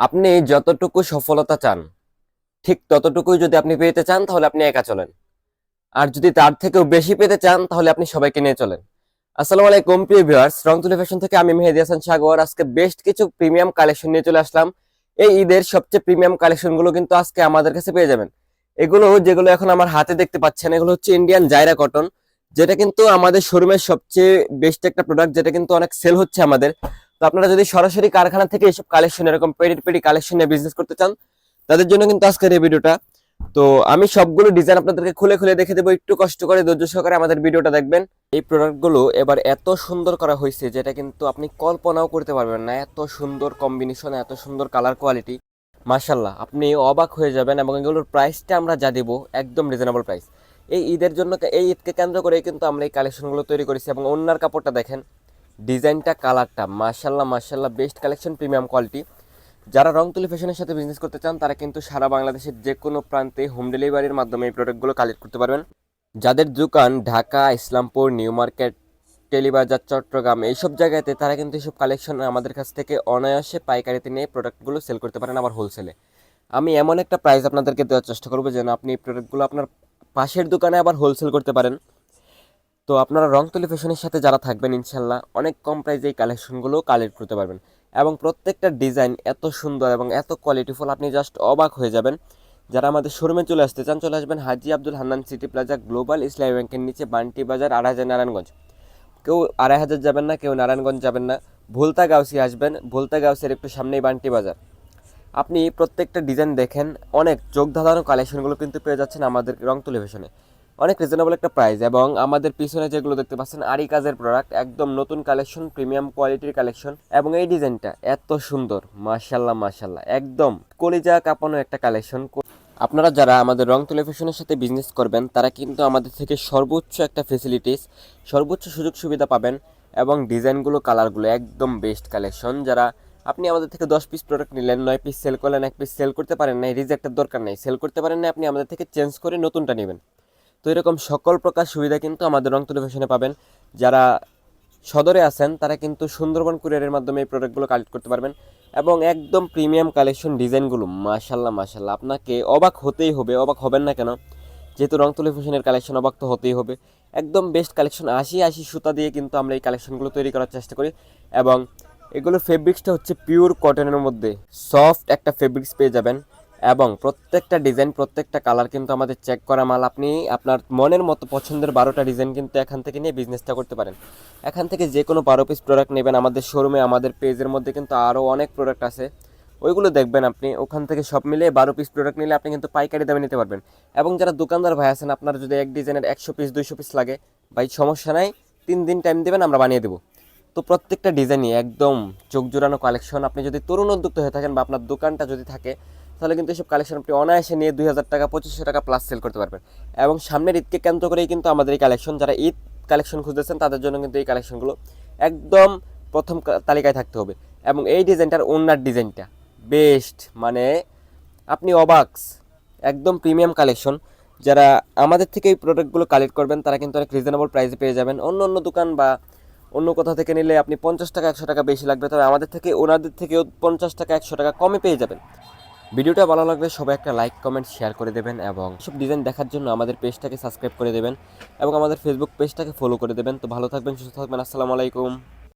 আপনি যতটুকু সফলতা চান, ঠিক ততটুকুই যদি আপনি পেতে চান, তাহলে আপনি একা চলেন। আর যদি তার থেকেও বেশি পেতে চান, তাহলে আপনি সবাইকে নিয়ে চলেন। আসসালামু আলাইকুম, প্রিয় ভিউয়ার্স। রংতুলি ফ্যাশন থেকে আমি মেহেদি হাসান সাগর। আজকে বেস্ট কিছু প্রিমিয়াম কালেকশন নিয়ে চলে আসলাম। এই ঈদের সবচেয়ে প্রিমিয়াম কালেকশনগুলো কিন্তু আজকে আমাদের কাছে পেয়ে যাবেন। এগুলো যেগুলো এখন আমার হাতে দেখতে পাচ্ছেন, এগুলো হচ্ছে ইন্ডিয়ান জায়রা কটন যেটা কিন্তু আমাদের শোরুমের সবচেয়ে বেস্ট একটা প্রোডাক্ট যেটা কিন্তু অনেক সেল হচ্ছে আমাদের। তো আপনারা যদি সরাসরি কারখানা থেকে এইসব কালেকশন এরকম পেডি পেডি কালেকশন নিয়ে বিজনেস করতে চান, তাদের জন্য কিন্তু আজকের এই ভিডিওটা তো আমি সবগুলো ডিজাইন আপনাদেরকে খুলে খুলে দেখে দেবো, একটু কষ্ট করে, ধৈর্য সহকারে আমাদের ভিডিওটা দেখবেন। এই প্রোডাক্টগুলো এবার এত সুন্দর করা হয়েছে, যেটা কিন্তু আপনি কল্পনাও করতে পারবেন না, এত সুন্দর কম্বিনেশন এত সুন্দর কালার কোয়ালিটি মাশাল্লাহ আপনি অবাক হয়ে যাবেন এবং এগুলোর প্রাইসটা আমরা যা দিব, একদম রিজনেবল প্রাইস এই ঈদের জন্য এই ঈদকে কেন্দ্র করে কিন্তু আমরা এই কালেকশনগুলো তৈরি করেছি এবং অন্যার কাপড়টা দেখেন ডিজাইনটা, কালারটা মাশাল্লাহ মাশাল্লাহ বেস্ট কালেকশন প্রিমিয়াম কোয়ালিটি যারা রংতুলি ফ্যাশনের সাথে বিজনেস করতে চান, তারা কিন্তু সারা বাংলাদেশের যে কোনো প্রান্তে হোম ডেলিভারির মাধ্যমে এই প্রোডাক্টগুলো কালেক্ট করতে পারবেন। যাদের দোকান ঢাকা, ইসলামপুর, নিউ মার্কেট, টেলিবাজার, চট্টগ্রাম, এইসব জায়গাতে তারা কিন্তু এইসব কালেকশন আমাদের কাছ থেকে অনায়াসে পাইকারিতে নিয়ে প্রোডাক্টগুলো সেল করতে পারেন আবার হোলসেলে আমি এমন একটা প্রাইস আপনাদেরকে দেওয়ার চেষ্টা করব যেন আপনি এই প্রোডাক্টগুলো আপনার পাশের দোকানে আবার হোলসেল করতে পারেন। তো আপনারা রংতুলি ফ্যাশনের সাথে যারা থাকবেন, ইনশাল্লাহ, অনেক কম প্রাইসে এই কালেকশনগুলো কালেক্ট করতে পারবেন। এবং প্রত্যেকটা ডিজাইন এত সুন্দর এবং এত কোয়ালিটিফুল আপনি জাস্ট অবাক হয়ে যাবেন। যারা আমাদের শোরুমে চলে আসতে চান, চলে আসবেন Haji Abdul Hannan city plaza global Islami ব্যাংকের নিচে বান্টি বাজার, আড়াই হাজার নারায়ণগঞ্জ। কেউ আড়াই হাজার যাবেন না, কেউ নারায়ণগঞ্জ যাবেন না। ভুলতা গাউসি আসবেন, ভুলতা গাউসির একটু সামনেই বান্টি বাজার। আপনি প্রত্যেকটা ডিজাইন দেখেন, অনেক চোখ ধাঁধানো কালেকশনগুলো কিন্তু পেয়ে যাচ্ছেন আমাদের রং টেলিভিশনে অনেক রিজনেবল একটা প্রাইস এবং আমাদের পিছনে যেগুলো দেখতে পাচ্ছেন আরি কাজের প্রোডাক্ট একদম নতুন কালেকশন প্রিমিয়াম কোয়ালিটির কালেকশন এবং এই ডিজাইনটা এত সুন্দর মাশাল্লাহ মাশাল্লাহ একদম কলিজা কাঁপানো একটা কালেকশন আপনারা যারা আমাদের রং টেলিভিশনের সাথে বিজনেস করবেন, তারা কিন্তু আমাদের থেকে সর্বোচ্চ একটা ফেসিলিটিস সর্বোচ্চ সুযোগ সুবিধা পাবেন এবং ডিজাইনগুলো কালারগুলো একদম বেস্ট কালেকশন যারা আপনি আমাদের থেকে দশ পিস প্রোডাক্ট নিলেন, নয় পিস সেল করলেন, এক পিস সেল করতে পারেন না রিজেক্টের দরকার নেই সেল করতে পারেন না আপনি আমাদের থেকে চেঞ্জ করে নতুনটা নেবেন। তো এরকম সকল প্রকার সুবিধা কিন্তু আমাদের রং টেলিভিশনে পাবেন। যারা সদরে আছেন, তারা কিন্তু সুন্দরবন কুরিয়ারের মাধ্যমে এই প্রোডাক্টগুলো কালেক্ট করতে পারবেন। এবং একদম প্রিমিয়াম কালেকশন ডিজাইনগুলো মাশাল্লাহ মাশাল্লাহ আপনাকে অবাক হতেই হবে, অবাক হবেন না কেন? যেহেতু রং টেলিভিশনের কালেকশন অবাক তো হতেই হবে। একদম বেস্ট কালেকশন আশি আশি সুতা দিয়ে কিন্তু আমরা এই কালেকশনগুলো তৈরি করার চেষ্টা করি। এবং এগুলো ফেব্রিক্সটা হচ্ছে পিওর কটনের মধ্যে। সফট একটা ফেব্রিক্স পেয়ে যাবেন। এবং প্রত্যেকটা ডিজাইন প্রত্যেকটা কালার কিন্তু আমাদের চেক করা মাল। আপনি আপনার মনের মতো পছন্দের বারোটা ডিজাইন কিন্তু এখান থেকে নিয়ে বিজনেসটা করতে পারেন। এখান থেকে যে কোনো বারো পিস প্রোডাক্ট নেবেন। আমাদের শোরুমে আমাদের পেজের মধ্যে কিন্তু আরও অনেক প্রোডাক্ট আছে। ওইগুলো দেখবেন আপনি। ওখান থেকে সব মিলে বারো পিস প্রোডাক্ট নিলে আপনি কিন্তু পাইকারি দামে নিতে পারবেন। এবং যারা দোকানদার ভাই আছেন, আপনার যদি এক ডিজাইনের একশো পিস দুইশো পিস লাগে, ভাই সমস্যা নাই, তিন দিন টাইম দেবেন, আমরা বানিয়ে দেবো। তো প্রত্যেকটা ডিজাইনই একদম চোখ জোড়ানো কালেকশন আপনি যদি তরুণ উদ্যোক্তা হয়ে থাকেন বা আপনার দোকানটা যদি থাকে তাহলে কিন্তু এসব কালেকশন আপনি অনায়াসে নিয়ে দুই হাজার টাকা, পঁচিশশো টাকা প্লাস সেল করতে পারবেন। এবং সামনের ঈদকে কেন্দ্র করেই কিন্তু আমাদের এই কালেকশন যারা ঈদ কালেকশন খুঁজতেছেন, তাদের জন্য কিন্তু এই কালেকশনগুলো একদম প্রথম তালিকায় থাকতে হবে। এবং এই ডিজাইনটার ওনার ডিজাইনটা বেস্ট মানে আপনি অবাক্স, একদম প্রিমিয়াম কালেকশন যারা আমাদের থেকে এই প্রোডাক্টগুলো কালেক্ট করবেন, তারা কিন্তু অনেক রিজনেবল প্রাইসে পেয়ে যাবেন। অন্য অন্য দোকান বা অন্য কোথাও থেকে নিলে আপনি পঞ্চাশ টাকা, একশো টাকা বেশি লাগবে, তবে আমাদের থেকে, ওনাদের থেকেও পঞ্চাশ টাকা, একশো টাকা কমে পেয়ে যাবেন। ভিডিওটা ভালো লাগলে সবাই একটা লাইক, কমেন্ট, শেয়ার করে দেবেন এবং সব ডিজাইন দেখার জন্য আমাদের পেজটাকে সাবস্ক্রাইব করে দেবেন এবং আমাদের ফেসবুক পেজটাকে ফলো করে দেবেন। তো ভালো থাকবেন, সুস্থ থাকবেন, আসসালামু আলাইকুম।